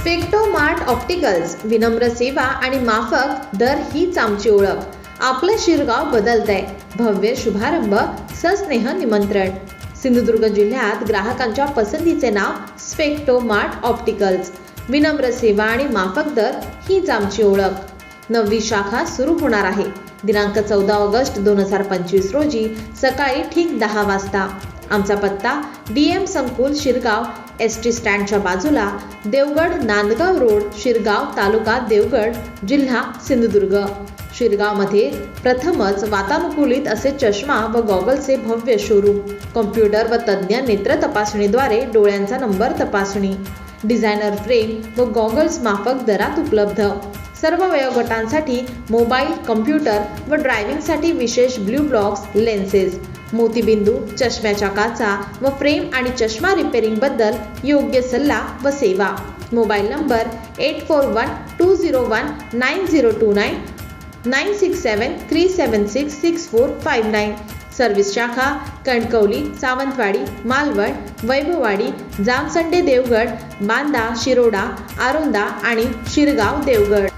स्पेक्टोमार्ट opticals विनम्र सेवा आणि माफक दर हीच आमची ओळख. आपलं शिरगाव बदलतंय. भव्य शुभारंभ सस्नेह निमंत्रण. सिंधुदुर्ग जिल्ह्यात ग्राहकांच्या पसंतीचे नाव स्पेक्टोमार्ट ऑप्टिकल्स. विनम्र सेवा आणि माफक दर हीच आमची ओळख. नववी शाखा सुरू होणार आहे. दिनांक चौदा ऑगस्ट दोन हजार पंचवीस रोजी सकाळी ठीक दहा वाजता. आमचा पत्ता डी एम संकुल शिरगाव एस टी स्टँडच्या बाजूला देवगड नांदगाव रोड शिरगाव तालुका देवगड जिल्हा सिंधुदुर्ग. शिरगावमध्ये प्रथमच वातानुकूलित असे चष्मा व गॉगलचे भव्य शोरूम कॉम्प्युटर व तज्ज्ञ नेत्र तपासणीद्वारे डोळ्यांचा नंबर तपासणी डिझायनर फ्रेम व गॉगल्स माफक दरात उपलब्ध. सर्व वयोगटांसाठी मोबाईल कम्प्युटर व ड्रायव्हिंगसाठी विशेष ब्ल्यू ब्लॉक्स लेन्सेस मोतीबिंदू चष्म्याच्या काचा व फ्रेम आणि चष्मा रिपेअरिंगबद्दल योग्य सल्ला व सेवा. Mobile number eight four one two zero one nine zero two nine nine six seven three seven six six four five nine service शाखा कणकवली सावंतवाडी मालवण वैभववाडी जामसंडे देवगड बांदा शिरोडा आरोंदा आणि शिरगाव देवगड